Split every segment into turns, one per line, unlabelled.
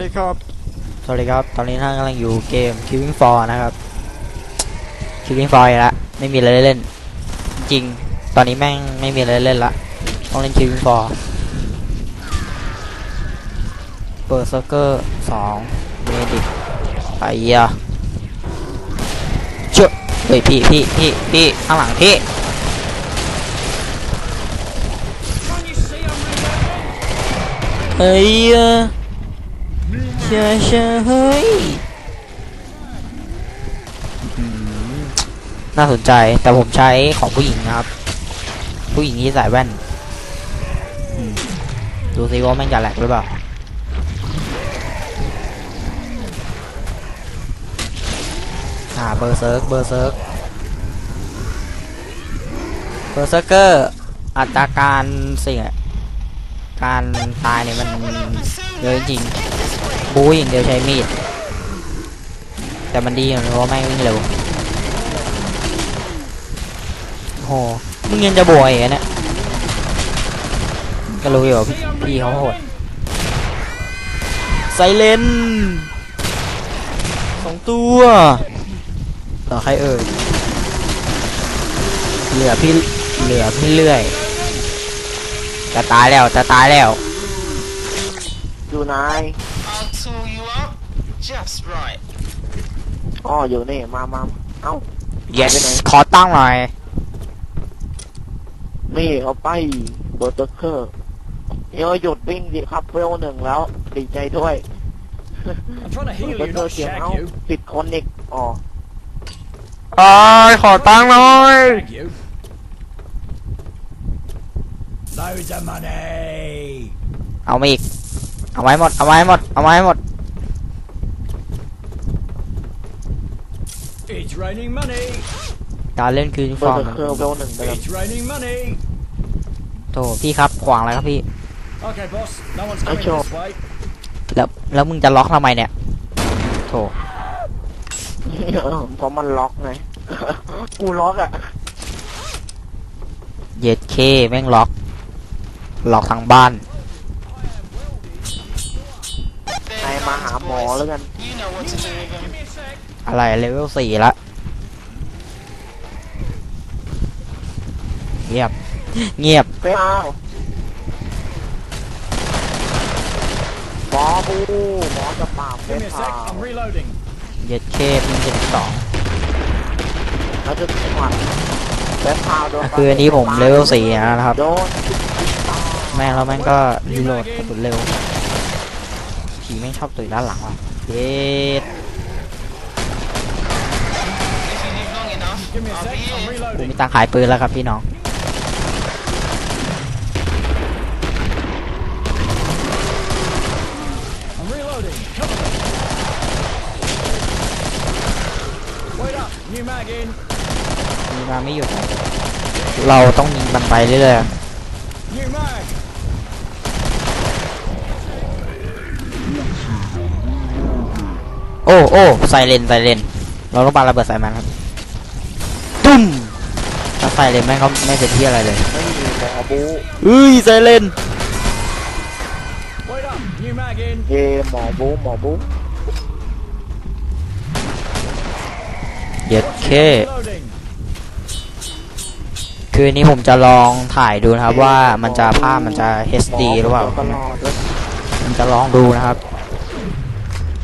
สวัสดีครับ สวัสดีครับ ตอนนี้ท่านกำลังอยู่เกม Killing f o r นะครับ Killing Floor อีกละไม่มีอะไรเล่น จริง ตอนนี้แม่งไม่มีอะไรเล่นละ ต้องเล่น Killing f o r เปิดเซอร์เกอร์สองเมดิกไปเยอะเจ้าเฮ้ยพี่พี่พี่พี่ข้างหลังพี่เฮ้ย เอ่อเชื่อเชื่อเฮ้ยอืมน่าสนใจแต่ผมใช้ของผู้หญิงนะครับ ผู้หญิงที่ใส่แว่นอืมดูซิว่าแม่งจะแหลกหรือเปล่าอ่าเบอร์เซิร์กเบอร์เซิร์กเบอร์เซิร์กเกอร์อัตราการเสี่ยงการตายเนี่ยมันเยอะจริงๆ บูอย่างเดียวใช้มีด แต่มันดีอย่างเพราะแม่งวิ่งเร็วโหมึงยังจะบวยอีกอะเนี่ยก็รู้อยู่ว่าพี่พี่เขาโหดไซเลนสองตัวเหลือใครเอ่ยเหลือพี่เหลือพี่เลื่อยจะตายแล้วจะตายแล้ว
อยู่ไหน
I'll tool you up just right.
อ๋ออยู่นี่มามาเอ้า
yes
ไปไหน
ขอตั้งหน่อย
นี่เอาไปเบอร์เตอร์เคอร์เดี๋ยวหยุดวิ่งดิครับเวลหนึ่งแล้วดีใจด้วย
I'm trying to
เบอ
heal
ร์
you,
เตอ
not
ร์เสียง
shag
เอ้า
you.
ติดคนอีกอ๋อ
อ้ายขอตั้งหน่อย
Shag you. Loads of money.
เอามาอีก เอาไว้หมด เอาไว้หมด เอาไว้หมด
It's raining money.
การเล่นคืน
เบ
ฟ
อ
อ
ร์
ร์ม
เตอร์เคอร์เวลหนึ่งไปแล้ว
It's raining money.
โถพี่ครับขวางอะไรครับพี่
Okay, boss. No one's
Hey,
coming
Joe.
this way.
แล้วแล้วมึงจะล็อกทำไมเนี่ยโถ
เพราะมันล็อกไง กูล็อกอะ
เย็ดเคแม่งล็อก ล็อกทางบ้าน
ไอมาหาหมอแล้วกัน
You know what to do with him.
อะไรเลเวลสี่ละ เงียบ เงียบ
ไปเอาหมอบูหมอจะปราบเฟ
Give
ส
me a
พา
sec. I'm reloading.
เย็ดเคพิงเจ็ดสอง
แล้วจะจังหวัดเฟสพาโดน
คืออันนี้ผมเลเวลสี่นะครับ
โดน
แม่งแล้วแม่งก็รีโหลดกระสุนเร็วผีแม่งชอบตื่นด้านหลังว่ะเย็ด
If you live long enough,
Give me a
I'll
sec.
be
I'm
here.
ผมมี
reloading.
ตังค์ขายปืนแล้วครับพี่น้อง
I'm reloading. Cover me. Wait up. New mag in.
มีมาไม่หยุดอะเราต้องยิงมันไปเรื่อย
New mag.
ๆโอ้โอ้ไซเรนไซเรนเราต้องปาระเบิดใส่มันครับตุ้มถ้าไซเรนแม่งก็ไม่เป็นที่อะไรเลย
ไม่มีหมอบู
เอ้ยไซเรน
Wait up. New mag in.
เยหมอบูหมอบู
เย็ดเค
Reloading.
คืนนี้ผมจะลองถ่ายดูนะครับว่ามันจะภาพมันจะ HD หรือเปล่า
ตลอดแล้ว
ผมจะลองดูนะครับ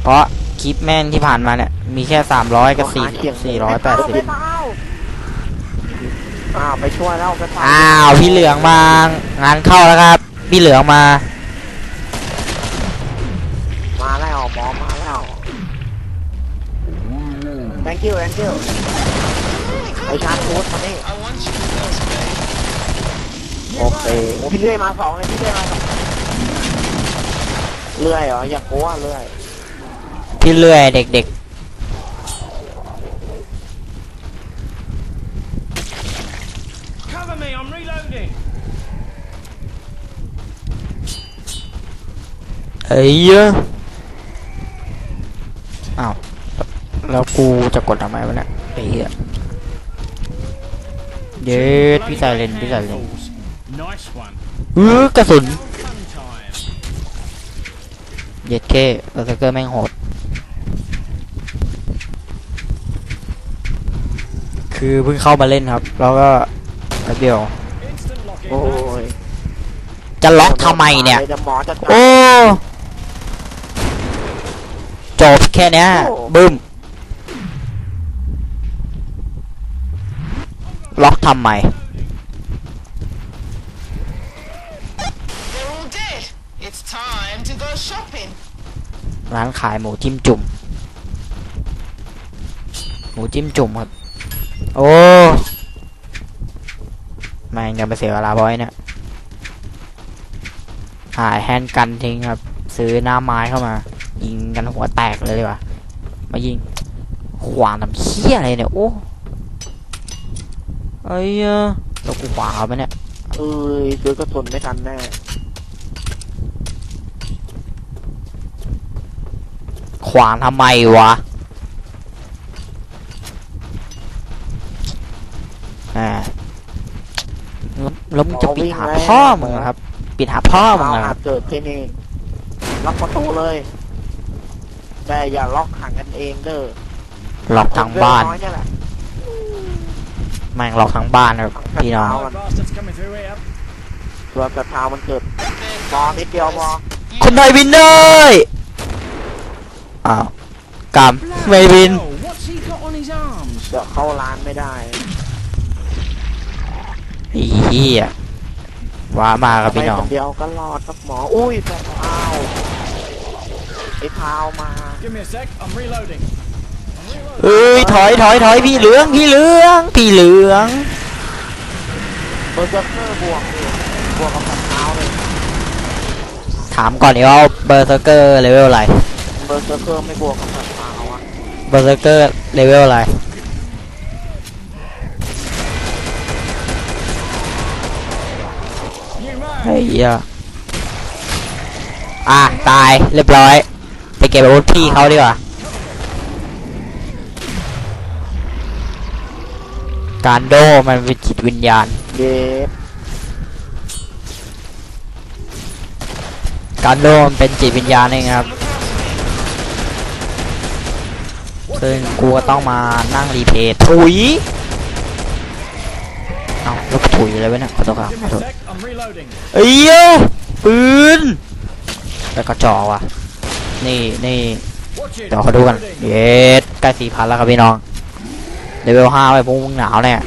เพราะคลิปแม่งที่ผ่านมาเนี่ย มีแค่300กับ4 480
อ้าวไปช่วยแล้วไปตาม
อ้าวพี่เหลืองมางานเข้าแล้วครับ พี่เหลืองมา
มาแล้วหมอมาแล้ว thank you thank you ไอชาร์จฟูดมานี่ โอเคโอ้พี่เลื่อยมาสองเลยพี่เลื่อยมาสองเลื่อยเหรออย่ากลัวเลื่อย
พี่เลื่อยเด็ก
Cover me. I'm reloading.
ๆเอ้ยอ้าว แล้วกูจะกดทำไมวะเนี่ยไอ้เหี้ยเย็ดพี่ใส่เลนพี่ใส่เลน
Nice one.
เออกระสุน
Fun time.
เย็ดเคเบอร์เซอร์เกอร์แม่งโหด คือเพิ่งเข้ามาเล่นครับ แล้วก็แป๊บเดียว
Instant lock in.
โอ้ย
จะล็อกทำไมเนี่ย
ดี๋วหมอจะจับ
โอ้ จบแค่เนี้ย
โอ้
บึ้ม ล็อกทำไม
shopping.
ร้านขายหมูจิ้มจุ่ม หมูจิ้มจุ่มครับ โอ้แม่งยังไปเสียเวลาบอยเนี่ยหายแฮนด์กันทิ้งครับ ซื้อหน้าไม้เข้ามา ยิงกันหัวแตกเลยดีกว่า มายิงขวานทำเหี้ยอะไรเนี่ย โอ้ไอ้เหี้ยแล้วกูขวาเอาไปเนี่ย
เอ้ยซื้อกระสุนไม่ทันแน่
วานทำไมวะอ่าแล้วแล้วมึงจะปิดหาพ่อมึงเหรอครับ ปิดหาพ่อมึง
เอา
เหรอค
อา
รับ
จเกิดที่นี่ล็อกประตูเลยแต่อย่าล็อกขังกันเองเด้อ
หลอกทางบ้าน
เรื่องอยเนี่ยแหละ
แม่งหลอกทางบ้านครับพี่น้อง
More bastards coming through here.
ส่วนกระเท้ามันเกิดมอนิดเดียวมอ
คนไทยวินเลย อ้าวกรรมไม่วิน
Oh, what's he got on his arms?
เดี๋ยวเข้าร้านไม่ได้
ไอ้เหี้ยว้ามาครับ
ไป
พี่น้อ
ค
ง
นเดียวก็รอดครับหมอ อุ้ยแต่เท้าไอ้เท้ามา
Give me a sec. I'm reloading.
เอ้ยถอยถอยถอยพี่เหลืองพี่เหลืองพี่เหลือง
เบอร์เซอร์เกอร์บวกดิบวกกับแต่เท้าเลย
ถามก่อนดีว่าเบอร์เซอร์เกอร์เลเวลอะไร
เบอร์เซอร์เกอร์ไม่บวกกับแต่เท้าอะ
เบอร์เซอร์เกอร์เลเวลอะไร
New
ไอ้
mag.
เหี้ยอะ ตายเรียบร้อย ไปเก็บอาวุธพี่เขาดีกว่า การโดมันเป็นจิตวิญญาณ
เย็บ
การโดมันเป็นจิตวิญญาณเองครับ ซึ่งกูก็ต้องมานั่งรีเพย์ถุยเอาแล้วกูถุยอะไรไว้เนี่ยขอโทษครับขอโทษเอ้ยปืนแล้วก็จอว่ะ นี่นี่เดี๋ยวเขาดูกันเย็ดใกล้สี่พันแล้วครับพี่น้องเลเวลห้าไปพวกมึงหนาวเนี่ย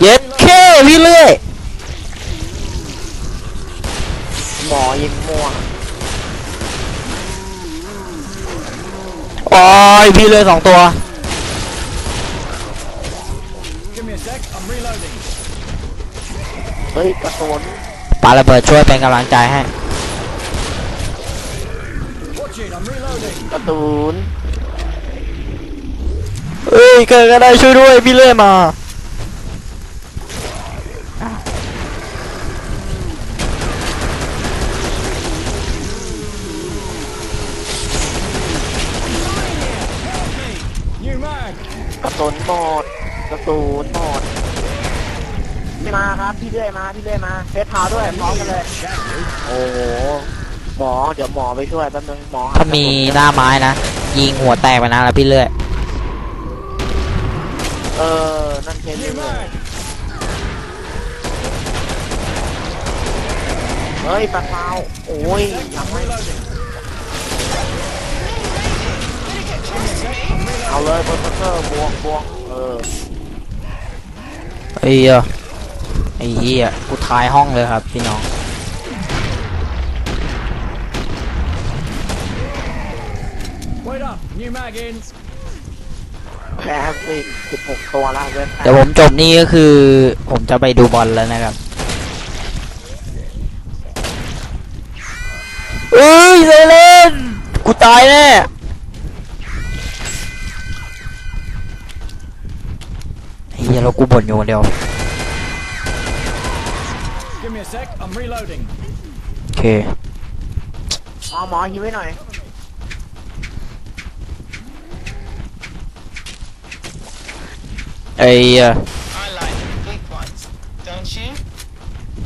เย็ดเคพี่เลื่อย
อยิงม่วง
โอ้ยพี่เลื่อยสองตัว
Give me a sec. I'm reloading.
เฮ้ยกระสุน
ปาระเบิดช่วยเป็นกำลังใจให้
Watch it. I'm reloading.
กระสุน
เอ้ยเกิดก็ได้ช่วยด้วยพี่เลื่อยมา
สุนหมดกระสุนหมดพี่มาครับพี่เลื่อยมาพี่เลื่อยมาเฟสเท้าด้วยพร้อมกันเลย โอ้โหหมอเดี๋ยวหมอไปช่วยแป๊บนึงหมอ
ถ้ามีหน้าไม้นะ ยิงหัวแตกไปนะแล้วพี่เลื่อย
เออนั่นเคส
New
เลย
mag.
เฮ้ยปลาเท้าโอ้ย
Sec.
ยัง
I'm
ไม่
reloading.
เอาเลยเบอร์เซอร์บวกบวกเออ
ไอ้เหี้ยไอ้เหี้ยกูทายห้องเลยครับพี่น้อง
Wait up. New mag in.
แพ้สิสิบหกตัวละเว็บ
เดี๋ยวผมจบนี่ก็คือผมจะไปดูบอลแล้วนะครับเอ้ยเซเลนกูตายแน่ เฮียแล้วกูบ่นอยู่คนเดียว
Give me a sec. I'm reloading.
โอเค
หมอหมอฮิวไว้หน่อย
ไอ้เอ่อ
I like the big ones. Don't you?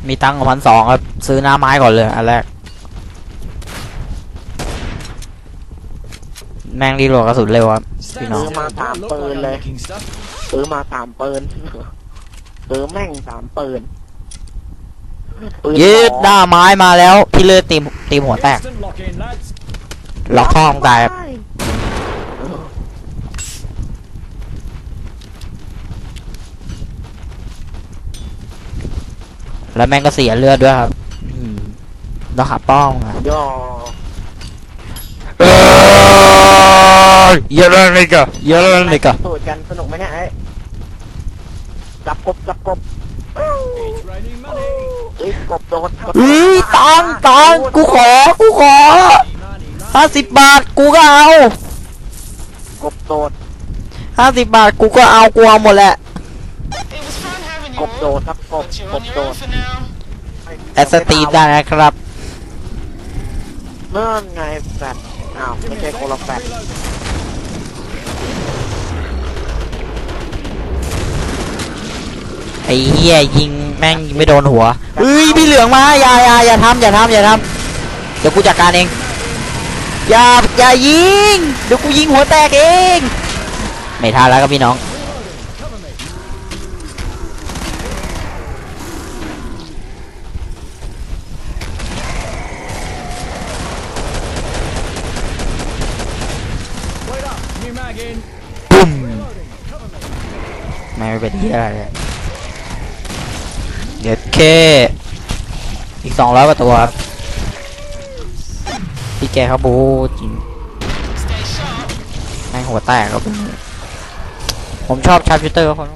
มีตังค์พันสองครับ ซื้อหน้าไม้ก่อนเลย อันแรก แม่งรีโหลดกระสุนเร็วครับ
Stand
know.
still.
Mà tạm
Don't look
bơ
like I'm
lên.
making stuff.
ซื้อมาสามปืนซื้อแม่งสามปืนปืน
ยืด
ห
หน้าไม้มาแล้ว พี่เลือดตีมตีหัวแตก
Instant lock in, lads.
ล็อกท้องตายครับแล้วแม่งก็เสียเลือดด้วยครับอืมต้องขับป้องอะ
ย่อ
เยอะเลยกะเยอะเลยกะ
สูตรกันสนุกไหมเนี่ยไอ้จับกบจับกบ
It's raining money.
เอ้ยกบโดน
เฮ้ยตังค์ตังค์กูขอ กูขอ
Money, money.
ห้าสิบบาท กูก็เอา
กบโดน
ห้าสิบบาท กูก็เอา กูเอาหมดแหละ
It was fun having
ก
you
บโด
all,
นครับกบ
but you're
ก
on
บ
your
โด
own
น
for now.
แอสตีได้นะครับ
เมื่อไงแฟดอ้าวไม่
Give
ใช่
me a
คน
sec.
ละแฟ
I'm
ด
reloading.
ไอ้เหี้ยยิงแม่งยิงไม่โดนหัวเฮ้ยพี่เหลืองมาอย่าอย่าอย่าทำอย่าทำอย่าทำเดี๋ยวกูจัดการเองอย่าอย่ายิงเดี๋ยวกูยิงหัวแตกเอง ไม่ทันแล้วครับพี่น้อง
Cover me. Wait up. New mag in.
ปุ้ม
Reloading. Cover me.
ไม่เป็นเยอะเลยเดี๋ยวเคอีกสองร้อยกว่าตัวครับพี่แกเขาบูจริงแม่งหัวแตกครับผมชอบชาร์ปชูเตอร์เขา